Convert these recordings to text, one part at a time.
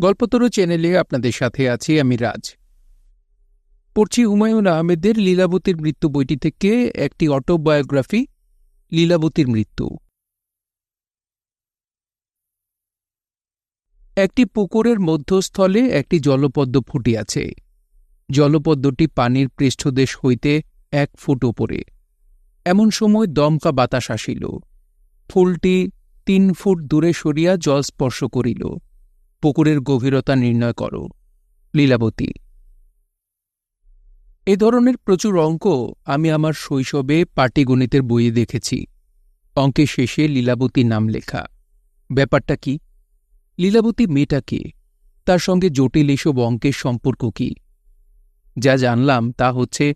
গল্পতরু চ্যানেলে আপনাদের সাথে আছি আমি রাজ। পড়ছি হুমায়ুন আহমেদের লীলাবতীর মৃত্যু বইটি থেকে একটি অটোবায়োগ্রাফি, লীলাবতীর মৃত্যু। একটি পুকুরের মধ্যস্থলে একটি জলপদ্ম ফুটিয়াছে। জলপদ্মটি পানির পৃষ্ঠদেশ হইতে এক ফুট ওপরে এমন সময় দমকা বাতাস আসিল। ফুলটি তিন ফুট দূরে সরিয়া জল স্পর্শ করিল। পুকুরের গভীরতা নির্ণয় কর। লীলাবতী। এ ধরনের প্রচুর অঙ্ক আমি আমার শৈশবে পাটিগণিতের বইয়ে দেখেছি। অঙ্কের শেষে লীলাবতী নাম লেখা। ব্যাপারটা কি? লীলাবতী মেয়েটা কে? তার সঙ্গে জটিল এসব অঙ্কের সম্পর্ক কি? যা জানলাম তা হচ্ছে,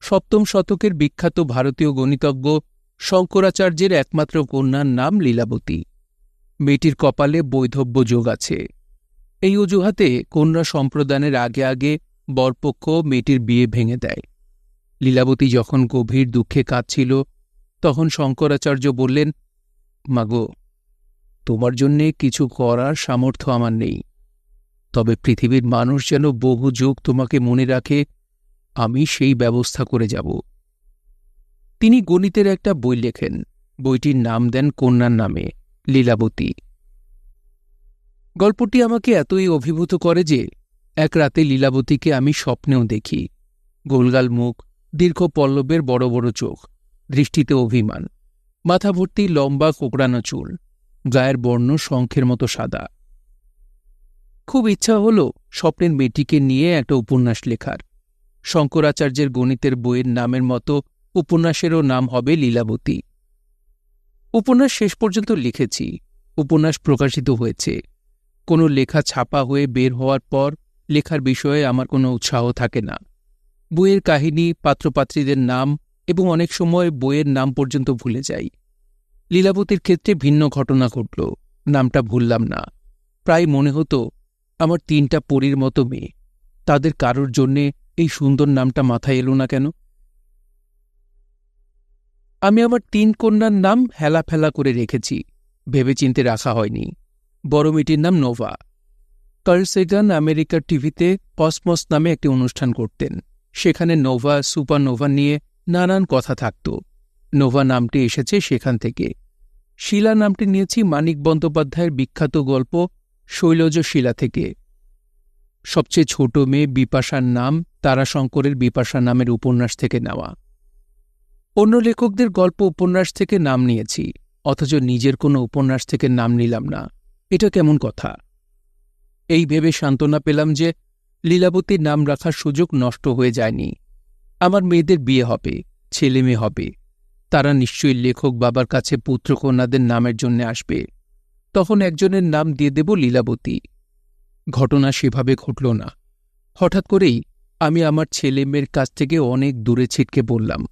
সপ্তম শতকের বিখ্যাত ভারতীয় গণিতজ্ঞ শঙ্করাচার্যের একমাত্র কন্যার নাম লীলাবতী। মেয়েটির কপালে বৈধব্য যোগ আছে। এই অজুহাতে কন্যা সম্প্রদানের আগে আগে বরপক্ষ মেয়েটির বিয়ে ভেঙে দেয়। লীলাবতী যখন গভীর দুঃখে কাঁদছিল, তখন শঙ্করাচার্য বললেন মাগো তোমার জন্যে কিছু করার সামর্থ্য আমার নেই। তবে পৃথিবীর মানুষ যেন বহু যুগ তোমাকে মনে রাখে, আমি সেই ব্যবস্থা করে যাব। তিনি গণিতের একটা বই লেখেন। বইটির নাম দেন কন্যার নামে। লীলাবতী। গল্পটি আমাকে এতই অভিভূত করে যে এক রাতে লীলাবতীকে আমি স্বপ্নেও দেখি। গোলগাল মুখ, দীর্ঘ পল্লবের বড় বড় চোখ, দৃষ্টিতে অভিমান, মাথা ভর্তি লম্বা কোকড়ানো চুল, গায়ের বর্ণ শঙ্খের মতো সাদা। খুব ইচ্ছা হল স্বপ্নের মেয়েটিকে নিয়ে একটা উপন্যাস লেখার। শঙ্করাচার্যের গণিতের বইয়ের নামের মতো উপন্যাসেরও নাম হবে লীলাবতী। উপন্যাস শেষ পর্যন্ত লিখেছি। উপন্যাস প্রকাশিত হয়েছে। কোনো লেখা ছাপা হয়ে বের হওয়ার পর লেখার বিষয়ে আমার কোনো উৎসাহ থাকে না। বইয়ের কাহিনী, পাত্রপাত্রীদের নাম এবং অনেক সময় বইয়ের নাম পর্যন্ত ভুলে যাই। লীলাবতীর ক্ষেত্রে ভিন্ন ঘটনা ঘটল, নামটা ভুললাম না। প্রায় মনে হতো, আমার তিনটা পরীর মতো মেয়ে। তাদের কারোর জন্যে এই সুন্দর নামটা মাথায় এলো না কেন? আমি আমার তিন কন্যার নাম হেলা ফেলা করে রেখেছি, ভেবেচিন্তে রাখা হয়নি। বড় মেয়েটির নাম নোভা। কার্ল সেগান আমেরিকার টিভিতে কসমস নামে একটি অনুষ্ঠান করতেন। সেখানে নোভা, সুপারনোভা নিয়ে নানান কথা থাকত। নোভা নামটি এসেছে সেখান থেকে। শিলা নামটি নিয়েছি মানিক বন্দ্যোপাধ্যায়ের বিখ্যাত গল্প শৈলজ শিলা থেকে। সবচেয়ে ছোট মেয়ে বিপাশার নাম তারাশঙ্করের বিপাশা নামের উপন্যাস থেকে নেওয়া। অন্য লেখকদের গল্প উপন্যাস থেকে নাম নিয়েছি, অথচ নিজের কোনো উপন্যাস থেকে নাম নিলাম না। এটা কেমন কথা? এই ভেবে সান্ত্বনা পেলাম যে লীলাবতীর নাম রাখার সুযোগ নষ্ট হয়ে যায়নি। আমার মেয়েদের বিয়ে হবে, ছেলে মেয়ে হবে। তারা নিশ্চয়ই লেখক বাবার কাছে পুত্রকন্যাদের নামের জন্য আসবে। তখন একজনের নাম দিয়ে দেব লীলাবতী। ঘটনা সেভাবে ঘটল না। হঠাৎ করেই আমি আমার ছেলে মেয়ের কাছ থেকে অনেক দূরে ছিটকে বললাম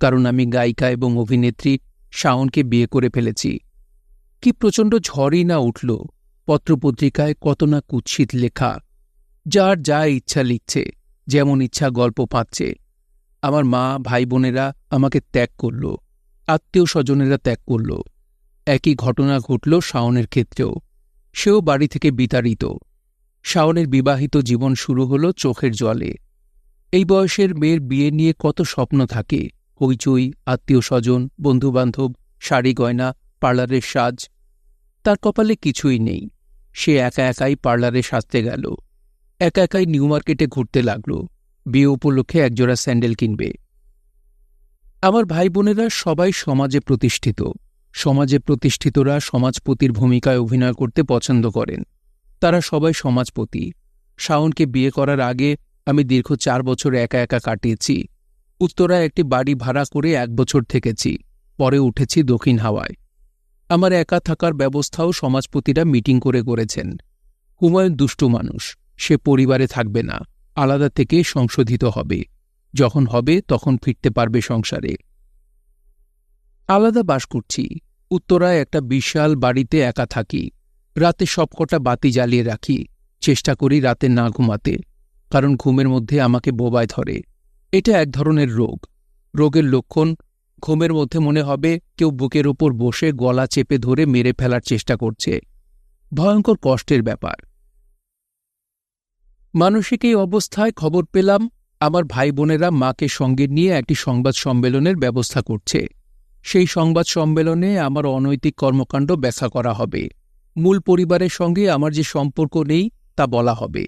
কারণ আমি গায়িকা এবং অভিনেত্রী শাওনকে বিয়ে করে ফেলেছি। কি প্রচণ্ড ঝড়ই না উঠল পত্রপত্রিকায় কত না কুৎসিত লেখা। যার যা ইচ্ছা লিখছে, যেমন ইচ্ছা গল্প পাচ্ছে। আমার মা ভাই বোনেরা আমাকে ত্যাগ করল আত্মীয় স্বজনেরা ত্যাগ করল। একই ঘটনা ঘটল শাওনের ক্ষেত্রেও। সেও বাড়ি থেকে বিতাড়িত। শাওনের বিবাহিত জীবন শুরু হল চোখের জলে। এই বয়সের মেয়ের বিয়ে নিয়ে কত স্বপ্ন থাকে। হইচই আত্মীয় স্বজন বন্ধুবান্ধব, শাড়ি গয়না, পার্লারের সাজ। তার কপালে কিছুই নেই। সে একা একাই পার্লারে সাজতে গেল। একা একাই নিউ মার্কেটে ঘুরতে লাগল। বিয়ে উপলক্ষে একজোড়া স্যান্ডেল কিনবে। আমার ভাই বোনেরা সবাই সমাজে প্রতিষ্ঠিত। সমাজে প্রতিষ্ঠিতরা সমাজপতির ভূমিকায় অভিনয় করতে পছন্দ করেন। তারা সবাই সমাজপতি। শাওনকে বিয়ে করার আগে আমি দীর্ঘ চার বছর একা একা কাটিয়েছি। উত্তরায় একটি বাড়ি ভাড়া করে এক বছর থেকেছি, পরে উঠেছি দক্ষিণ হাওয়ায়। আমার একা থাকার ব্যবস্থাও সমাজপতিরা মিটিং করে করেছেন। হুমায়ুন দুষ্ট মানুষ, সে পরিবারে থাকবে না, আলাদা থেকে সংশোধিত হবে। যখন হবে তখন ফিরতে পারবে সংসারে। আলাদা বাস করছি, উত্তরায় একটা বিশাল বাড়িতে একা থাকি। রাতে সবকটা বাতি জ্বালিয়ে রাখি, চেষ্টা করি রাতে না ঘুমাতে, কারণ ঘুমের মধ্যে আমাকে বোবায় ধরে। এটা এক ধরনের রোগ। রোগের লক্ষণ ঘুমের মধ্যে মনে হবে কেউ বুকের ওপর বসে গলা চেপে ধরে মেরে ফেলার চেষ্টা করছে। ভয়ঙ্কর কষ্টের ব্যাপার। মানসিক এই অবস্থায় খবর পেলাম, আমার ভাই বোনেরা মাকে সঙ্গে নিয়ে একটি সংবাদ সম্মেলনের ব্যবস্থা করছে। সেই সংবাদ সম্মেলনে আমার অনৈতিক কর্মকাণ্ড ব্যাখ্যা করা হবে। মূল পরিবারের সঙ্গে আমার যে সম্পর্ক নেই তা বলা হবে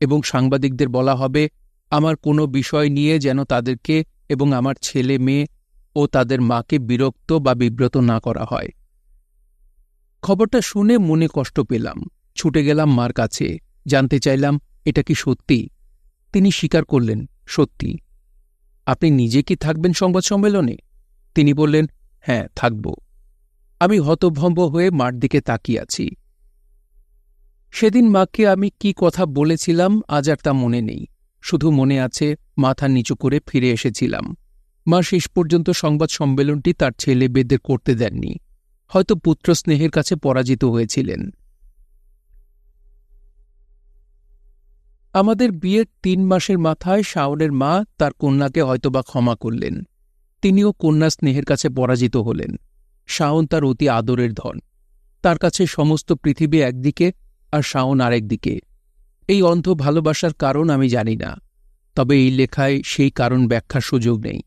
এবং সাংবাদিকদের বলা হবে আমার কোনো বিষয় নিয়ে যেন তাদেরকে এবং আমার ছেলে মেয়ে ও তাদের মাকে বিরক্ত বা বিব্রত না করা হয়। খবরটা শুনে মনে কষ্ট পেলাম। ছুটে গেলাম মার কাছে। জানতে চাইলাম, এটা কি সত্যি? তিনি স্বীকার করলেন, সত্যি। আপনি নিজে কি থাকবেন সংবাদ সম্মেলনে? তিনি বললেন হ্যাঁ থাকব। আমি হতভম্ব হয়ে মার দিকে তাকিয়ে আছি। সেদিন মাকে আমি কি কথা বলেছিলাম আজ আর তা মনে নেই। শুধু মনে আছে, মাথা নিচু করে ফিরে এসেছিলাম। মা শেষ পর্যন্ত সংবাদ সম্মেলনটি তার ছেলে বেদের করতে দেননি। হয়তো পুত্র স্নেহের কাছে পরাজিত হয়েছিলেন। আমাদের বিয়ের তিন মাসের মাথায় শাওনের মা তার কন্যাকে হয়তোবা ক্ষমা করলেন। তিনিও কন্যা স্নেহের কাছে পরাজিত হলেন। শাওন তার অতি আদরের ধন। তার কাছে সমস্ত পৃথিবী একদিকে আর শাওন আরেক দিকে। এই অন্ধ ভালোবাসার কারণ আমি জানি না, তবে এই লেখায় সেই কারণ ব্যাখ্যার সুযোগ নেই।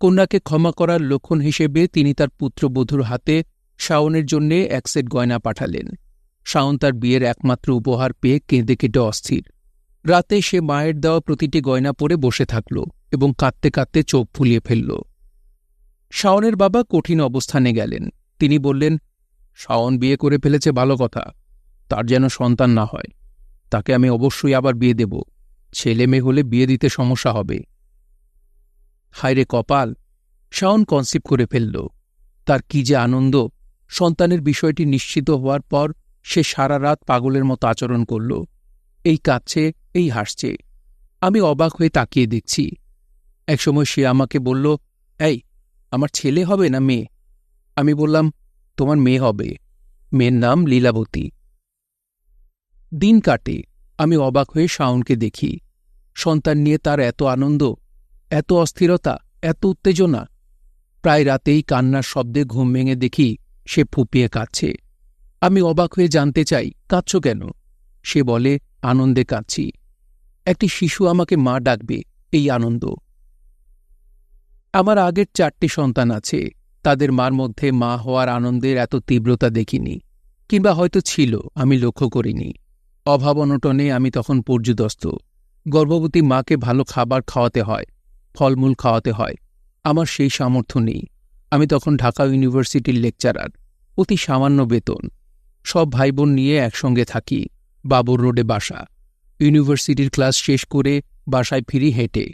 কন্যাকে ক্ষমা করার লক্ষণ হিসেবে তিনি তার পুত্রবধূর হাতে শাওনের জন্যে এক সেট গয়না পাঠালেন। শাওন তার বিয়ের একমাত্র উপহার পেয়ে কেঁদে কেটে অস্থির। রাতে সে মায়ের দেওয়া প্রতিটি গয়না পরে বসে থাকল এবং কাঁদতে কাঁদতে চোখ ফুলিয়ে ফেলল। শাওনের বাবা কঠিন অবস্থানে গেলেন। তিনি বললেন, শাওন বিয়ে করে ফেলেছে, ভালো কথা। তার যেন সন্তান না হয়। তাকে আমি অবশ্যই আবার বিয়ে দেব। ছেলে মেয়ে হলে বিয়ে দিতে সমস্যা হবে। হায়রে কপাল, শাওন কনসিভ করে ফেলল। তার কি যে আনন্দ, সন্তানের বিষয়টি নিশ্চিত হওয়ার পর সে সারা রাত পাগলের মতো আচরণ করল। এই কাঁদছে, এই হাসছে। আমি অবাক হয়ে তাকিয়ে দেখছি। একসময় সে আমাকে বলল, এই, আমার ছেলে হবে না মেয়ে? আমি বললাম, তোমার মেয়ে হবে। মেয়ের নাম লীলাবতী। দিন কাটে, আমি অবাক হয়ে শাওনকে দেখি। সন্তান নিয়ে তার এত আনন্দ, এত অস্থিরতা, এত উত্তেজনা। প্রায় রাতেই কান্নার শব্দে ঘুম ভেঙে দেখি সে ফুপিয়ে কাঁদছে। আমি অবাক হয়ে জানতে চাই, কাঁদছ কেন? সে বলে, আনন্দে কাঁদছি। একটি শিশু আমাকে মা ডাকবে, এই আনন্দ। আমার আগের চারটি সন্তান আছে, তাদের মার মধ্যে মা হওয়ার আনন্দের এত তীব্রতা দেখিনি, কিংবা হয়তো ছিল, আমি লক্ষ্য করিনি। অভাব অনটনে আমি তখন পর্যুদস্ত। গর্ভবতী মাকে ভালো খাবার খাওয়াতে হয়, ফলমূল খাওয়াতে হয়। আমার সেই সামর্থ্য নেই। আমি তখন ঢাকা ইউনিভার্সিটির লেকচারার, অতি সামান্য বেতন। সব ভাইবোন নিয়ে একসঙ্গে থাকি, বাবর রোডে বাসা। ইউনিভার্সিটির ক্লাস শেষ করে বাসায় ফিরি হেঁটে।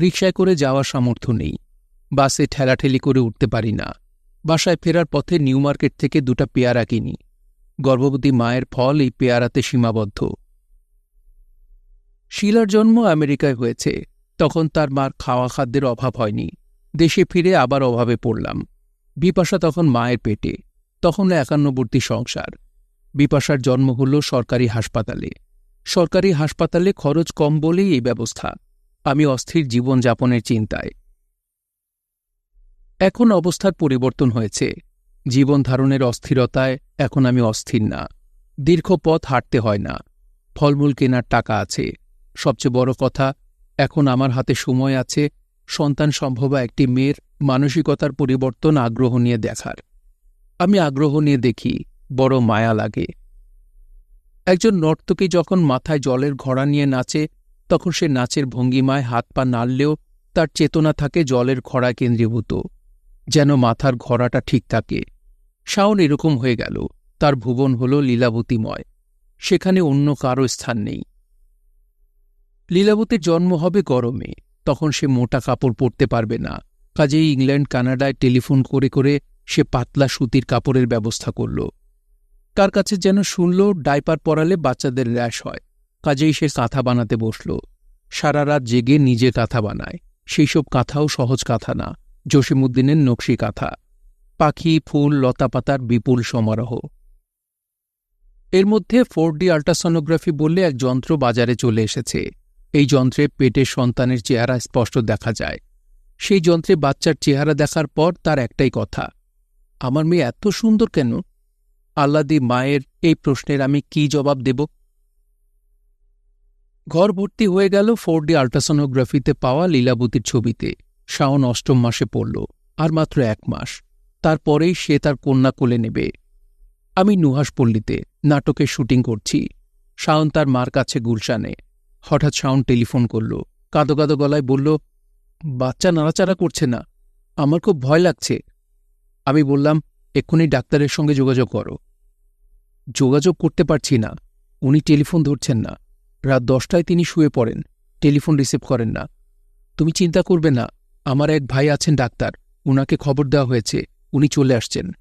রিকশায় করে যাওয়ার সামর্থ্য নেই। বাসে ঠেলাঠেলি করে উঠতে পারি না। বাসায় ফেরার পথে নিউ মার্কেট থেকে দুটা পেয়ারা কিনি। গর্ভবতী মায়ের ফল এই পেয়ারাতে সীমাবদ্ধ। শিলার জন্ম আমেরিকায় হয়েছে, তখন তার মার খাওয়া খাদ্যের অভাব হয়নি। দেশে ফিরে আবার অভাবে পড়লাম। বিপাশা তখন মায়ের পেটে, তখন একান্নবর্তী সংসার। বিপাশার জন্ম হল সরকারি হাসপাতালে। সরকারি হাসপাতালে খরচ কম বলেই এই ব্যবস্থা। আমি অস্থির জীবনযাপনের চিন্তায়। এখন অবস্থার পরিবর্তন হয়েছে। জীবন ধারণের অস্থিরতায় এখন আমি অস্থির না। দীর্ঘ পথ হাঁটতে হয় না। ফলমূল কেনার টাকা আছে। সবচেয়ে বড় কথা, এখন আমার হাতে সময় আছে সন্তান সম্ভবা একটি মেয়ের মানসিকতার পরিবর্তন আগ্রহ নিয়ে দেখার। আমি আগ্রহ নিয়ে দেখি, বড় মায়া লাগে। একজন নর্তকী যখন মাথায় জলের ঘোড়া নিয়ে নাচে, তখন সে নাচের ভঙ্গিমায় হাত পা নাড়লেও তার চেতনা থাকে জলের ঘোড়া কেন্দ্রীভূত। যেন মাথার ঘোড়াটা ঠিক থাকে। শাওন এরকম হয়ে গেল, তার ভুবন হল লীলাবতীময়, সেখানে অন্য কারও স্থান নেই। লীলাবতীর জন্ম হবে গরমে, তখন সে মোটা কাপড় পরতে পারবে না, কাজেই ইংল্যান্ড, কানাডায় টেলিফোন করে করে সে পাতলা সুতির কাপড়ের ব্যবস্থা করল। কার কাছে যেন শুনল, ডাইপার পরালে বাচ্চাদের র্যাশ হয়, কাজেই সে কাঁথা বানাতে বসল। সারা রাত জেগে নিজে কাঁথা বানায় সেই সব কাঁথাও সহজ কাঁথা না জসিমুদ্দিনের নকশি কাঁথা। পাখি, ফুল, লতাপাতার বিপুল সমারোহ। এর মধ্যে ফোর ডি আল্ট্রাসনোগ্রাফি বললে এক যন্ত্র বাজারে চলে এসেছে। এই যন্ত্রে পেটের সন্তানের চেহারা স্পষ্ট দেখা যায়। সেই যন্ত্রে বাচ্চার চেহারা দেখার পর তার একটাই কথা, আমার মেয়ে এত সুন্দর কেন? আল্লাদি মায়ের এই প্রশ্নের আমি কি জবাব দেব? ঘর ভর্তি হয়ে গেল ফোর ডি আল্ট্রাসোনোগ্রাফিতে পাওয়া লীলাবতীর ছবিতে। শাওন অষ্টম মাসে পড়ল, আর মাত্র এক মাস। তারপরেই সে তার কন্যা কোলে নেবে। আমি নুহাসপল্লীতে নাটকের শুটিং করছি। শাওন তার মার কাছে গুলশানে। হঠাৎ শাওন টেলিফোন করল। কাঁদো কাঁদো গলায় বলল, বাচ্চা নাড়াচাড়া করছে না। আমার খুব ভয় লাগছে। আমি বললাম, এক্ষুনি ডাক্তারের সঙ্গে যোগাযোগ করো। যোগাযোগ করতে পারছি না। উনি টেলিফোন ধরছেন না। রাত দশটায় তিনি শুয়ে পড়েন। টেলিফোন রিসিভ করেন না। তুমি চিন্তা করবে না। আমার এক ভাই আছেন ডাক্তার। উনাকে খবর দেওয়া হয়েছে। উনি চলে আসছেন।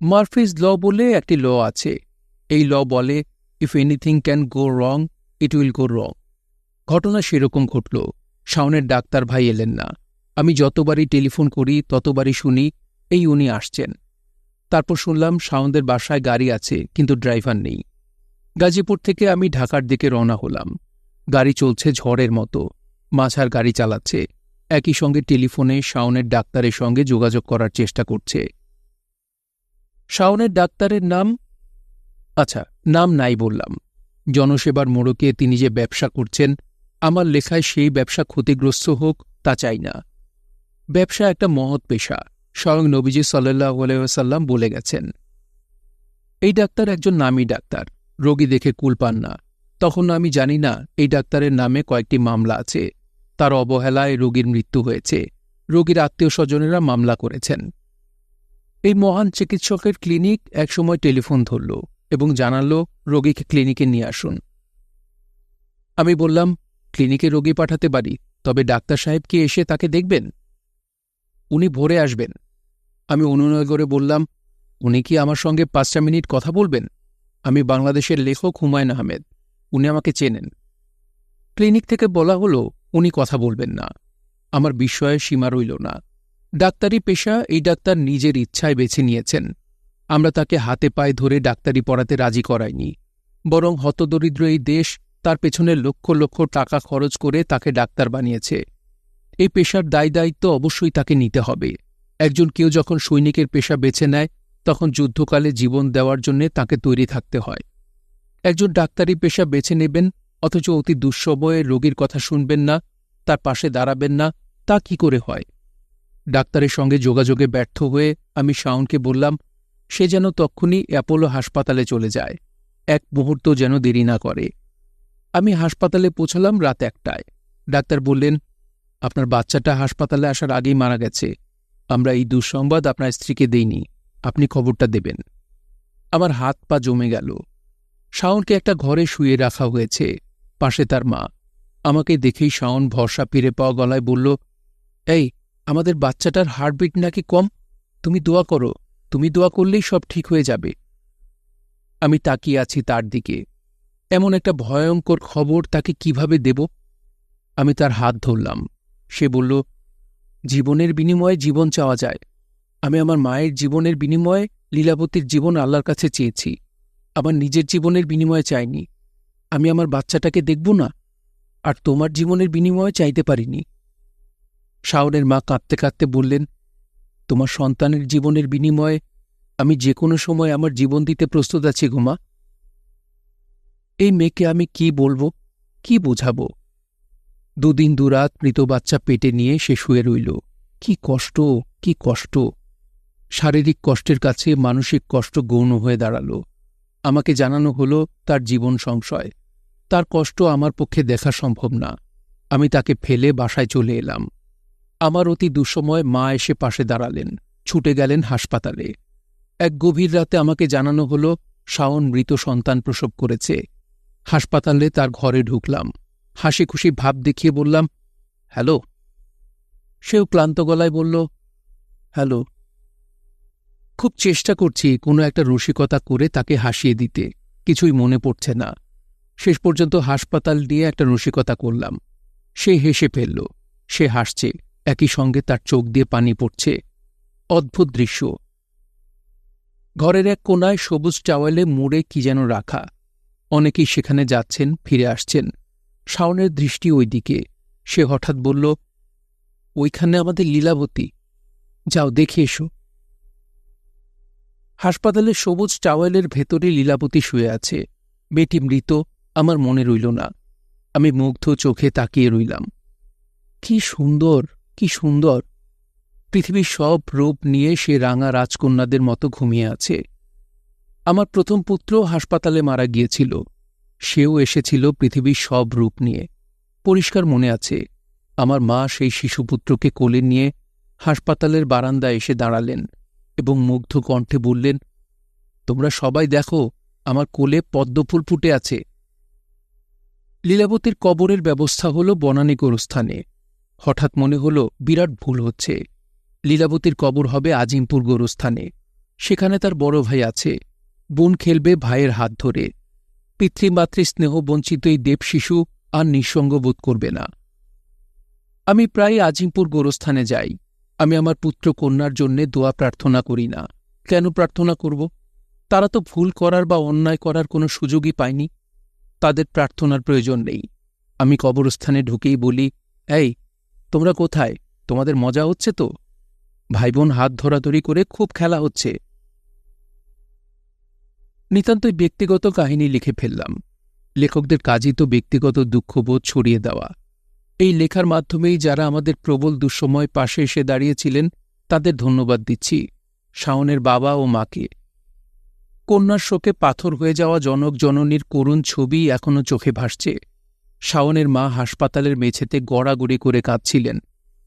মার্ফিজ ল বলে একটি ল আছে। এই ল বলে if anything can go wrong it will go wrong ঘটনা সেরকম ঘটল। শাওনের ডাক্তার ভাই এলেন না। আমি যতবারই টেলিফোন করি, ততবারই শুনি, এই উনি আসছেন। তারপর শুনলাম শাওনদের বাসায় গাড়ি আছে, কিন্তু ড্রাইভার নেই। গাজীপুর থেকে আমি ঢাকার দিকে রওনা হলাম। গাড়ি চলছে ঝড়ের মতো। মাঝার গাড়ি চালাচ্ছে। একই সঙ্গে টেলিফোনে শাওনের ডাক্তারের সঙ্গে যোগাযোগ করার চেষ্টা করছে। শাওনের ডাক্তারের নাম? আচ্ছা নাম নাই বললাম। জনসেবার মোড়কে তিনি যে ব্যবসা করছেন, আমার লেখায় সেই ব্যবসা ক্ষতিগ্রস্ত হোক তা চাই না। ব্যবসা একটা মহৎ পেশা, স্বয়ং নবীজি সাল্লাহ আলাইসাল্লাম বলে গেছেন। এই ডাক্তার একজন নামী ডাক্তার, রোগী দেখে কুল পান না। তখন আমি জানি না, এই ডাক্তারের নামে কয়েকটি মামলা আছে। তার অবহেলায় রোগীর মৃত্যু হয়েছে। রোগীর আত্মীয় স্বজনেরা মামলা করেছেন। এই মহান চিকিৎসকের ক্লিনিক একসময় টেলিফোন ধরল এবং জানালো, রোগীকে ক্লিনিকে নিয়ে আসুন। আমি বললাম, ক্লিনিকে রোগী পাঠাতে পারি, তবে ডাক্তার সাহেব কি এসে তাকে দেখবেন? উনি ভোরে আসবেন। আমি অনুনয় করে বললাম, উনি কি আমার সঙ্গে পাঁচটা মিনিট কথা বলবেন? আমি বাংলাদেশের লেখক হুমায়ুন আহমেদ, উনি আমাকে চেনেন। ক্লিনিক থেকে বলা হলো উনি কথা বলবেন না। আমার বিস্ময়ের সীমা রইল না। ডাক্তারি পেশা এই ডাক্তার নিজের ইচ্ছায় বেছে নিয়েছেন। আমরা তাকে হাতে পায়ে ধরে ডাক্তারি পড়াতে রাজি করাইনি। বরং হতদরিদ্র এই দেশ তার পেছনে লক্ষ লক্ষ টাকা খরচ করে তাকে ডাক্তার বানিয়েছে। এই পেশার দায় দায়িত্ব অবশ্যই তাকে নিতে হবে। একজন কেউ যখন সৈনিকের পেশা বেছে নেয়, তখন যুদ্ধকালে জীবন দেওয়ার জন্যে তাকে তৈরি থাকতে হয়। একজন ডাক্তারি পেশা বেছে নেবেন অথচ অতি দুঃসময়ে রোগীর কথা শুনবেন না, তার পাশে দাঁড়াবেন না, তা কি করে হয়? ডাক্তারের সঙ্গে যোগাযোগে ব্যর্থ হয়ে আমি শাওনকে বললাম, সে যেন তক্ষুনি অ্যাপোলো হাসপাতালে চলে যায়। এক মুহূর্ত যেন দেরি না করে। আমি হাসপাতালে পৌঁছলাম রাত একটায়। ডাক্তার বললেন, আপনার বাচ্চাটা হাসপাতালে আসার আগেই মারা গেছে। আমরা এই দুঃসংবাদ আপনার স্ত্রীকে দেইনি। আপনি খবরটা দেবেন। আমার হাত পা জমে গেল। শাওনকে একটা ঘরে শুয়ে রাখা হয়েছে। পাশে তার মা। আমাকে দেখেই শাওন ভরসা ফিরে পাওয়া গলায় বলল, এই, আমাদের বাচ্চাটার হার্টবিট নাকি কম? তুমি দোয়া করো, তুমি দোয়া করলেই সব ঠিক হয়ে যাবে। আমি তাকিয়ে আছি তার দিকে। এমন একটা ভয়ঙ্কর খবর তাকে কীভাবে দেব? আমি তার হাত ধরলাম। সে বলল, জীবনের বিনিময়ে জীবন চাওয়া যায়। আমি আমার মায়ের জীবনের বিনিময়ে লীলাবতীর জীবন আল্লাহর কাছে চেয়েছি। আমার নিজের জীবনের বিনিময়ে চাইনি। আমি আমার বাচ্চাটাকে দেখব না, আর তোমার জীবনের বিনিময়ে চাইতে পারিনি। শাওনের মা কাঁদতে কাঁদতে বললেন, তোমার সন্তানের জীবনের বিনিময়ে আমি যে কোনো সময় আমার জীবন দিতে প্রস্তুত আছি ঘুমা এই মেয়েকে আমি কি বলব, কি বোঝাবো? দুদিন দুরাত মৃত বাচ্চা পেটে নিয়ে সে শুয়ে রইল। কি কষ্ট কি কষ্ট। শারীরিক কষ্টের কাছে মানসিক কষ্ট গৌণ হয়ে দাঁড়াল। আমাকে জানানো হলো তার জীবন সংশয়। তার কষ্ট আমার পক্ষে দেখা সম্ভব না। আমি তাকে ফেলে বাসায় চলে এলাম। আমার অতি দুঃসময় মা এসে পাশে দাঁড়ালেন, ছুটে গেলেন হাসপাতালে। এক গভীর রাতে আমাকে জানানো হলো, শাওন মৃত সন্তান প্রসব করেছে। হাসপাতালে তার ঘরে ঢুকলাম। হাসি খুশি ভাব দেখিয়ে বললাম, হ্যালো? সেও ক্লান্ত গলায় বলল, হ্যালো? খুব চেষ্টা করছি কোনো একটা রসিকতা করে তাকে হাসিয়ে দিতে, কিছুই মনে পড়ছে না। শেষ পর্যন্ত হাসপাতাল নিয়ে একটা রসিকতা করলাম। সে হেসে ফেলল। সে হাসছে, একই সঙ্গে তার চোখ দিয়ে পানি পড়ছে। অদ্ভুত দৃশ্য। ঘরের এক কোনায় সবুজ চাওয়ালে মুড়ে কি যেন রাখা। অনেকেই সেখানে যাচ্ছেন, ফিরে আসছেন। শাওনের দৃষ্টি ওই দিকে সে হঠাৎ বলল, ওইখানে আমাদের লীলাবতী। যাও, দেখে এসো। হাসপাতালের সবুজ টাওয়েলের ভেতরে লীলাবতী শুয়ে আছে। মেয়েটি মৃত আমার মনে রইল না। আমি মুগ্ধ চোখে তাকিয়ে রইলাম। কি সুন্দর কি সুন্দর। পৃথিবীর সব রূপ নিয়ে সে রাঙা রাজকন্যাদের মতো ঘুমিয়ে আছে। আমার প্রথম পুত্র হাসপাতালে মারা গিয়েছিল। সেও এসেছিল পৃথিবীর সব রূপ নিয়ে। পরিষ্কার মনে আছে, আমার মা সেই শিশুপুত্রকে কোলে নিয়ে হাসপাতালের বারান্দায় এসে দাঁড়ালেন এবং মুগ্ধ কণ্ঠে বললেন, তোমরা সবাই দেখো, আমার কোলে পদ্মফুল ফুটে আছে। লীলাবতীর কবরের ব্যবস্থা হল বনানী গোরস্থানে। হঠাৎ মনে হল বিরাট ভুল হচ্ছে। লীলাবতীর কবর হবে আজিমপুর গোরস্থানে। সেখানে তার বড় ভাই আছে। বোন খেলবে ভাইয়ের হাত ধরে। পিতৃমাতৃ স্নেহ বঞ্চিত এই দেব শিশু আর নিঃসঙ্গ বোধ করবে না। আমি প্রায় আজিমপুর গোরস্থানে যাই। আমি আমার পুত্র কন্যার জন্যে দোয়া প্রার্থনা করি না। কেন প্রার্থনা করব? তারা তো ভুল করার বা অন্যায় করার কোনো সুযোগই পায়নি। তাদের প্রার্থনার প্রয়োজন নেই। আমি কবরস্থানে ঢুকেই বলি, এই, তোমরা কোথায়? তোমাদের মজা হচ্ছে তো? ভাইবোন হাত ধরাধরি করে খুব খেলা হচ্ছে। নিতান্তই ব্যক্তিগত কাহিনী লিখে ফেললাম। লেখকদের কাজই তো ব্যক্তিগত দুঃখবোধ ছড়িয়ে দেওয়া। এই লেখার মাধ্যমেই যারা আমাদের প্রবল দুঃসময় পাশে এসে দাঁড়িয়েছিলেন, তাদের ধন্যবাদ দিচ্ছি। শাওনের বাবা ও মাকে। কন্যার শোকে পাথর হয়ে যাওয়া জনক জননীর করুণ ছবি এখনও চোখে ভাসছে। শাওনের মা হাসপাতালের মেঝেতে গড়াগড়ি করে কাঁদছিলেন।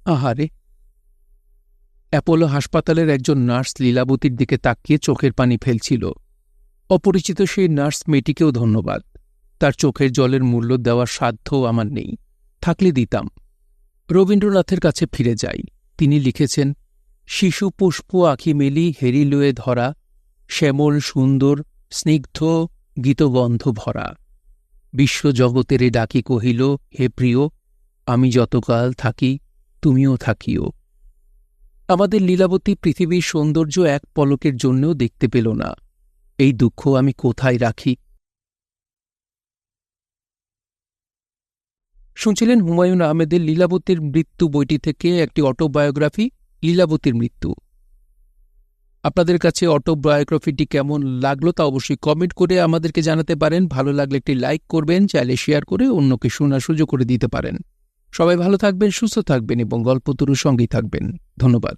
আহারে! অ্যাপোলো হাসপাতালের একজন নার্স লীলাবতীর দিকে তাকিয়ে চোখের পানি ফেলছিল। অপরিচিত সেই নার্স মেয়েটিকেও ধন্যবাদ। তার চোখের জলের মূল্য দেওয়ার সাধ্যও আমার নেই। থাকলে দিতাম। রবীন্দ্রনাথের কাছে ফিরে যাই। তিনি লিখেছেন, শিশু পুষ্প আঁখি মেলি হেরিলুয়ে ধরা শ্যামল, সুন্দর, স্নিগ্ধ গীতগন্ধ ভরা। বিশ্বজগতেরে ডাকি কহিল, হে প্রিয়, আমি যতকাল থাকি, তুমিও থাকিও। আমাদের লীলাবতী পৃথিবীর সৌন্দর্য এক পলকের জন্যও দেখতে পেল না। এই দুঃখ আমি কোথায় রাখি? শুনছিলেন হুমায়ুন আহমেদের লীলাবতীর মৃত্যু বইটি থেকে একটি অটোবায়োগ্রাফি, লীলাবতীর মৃত্যু। আপনাদের কাছে অটোবায়োগ্রাফিটি কেমন লাগল তা অবশ্যই কমেন্ট করে আমাদেরকে জানাতে পারেন। ভালো লাগলে একটি লাইক করবেন চাইলে শেয়ার করে অন্যকে শোনার সুযোগ করে দিতে পারেন। সবাই ভালো থাকবেন, সুস্থ থাকবেন এবং গল্পতরুর সঙ্গেই থাকবেন। ধন্যবাদ।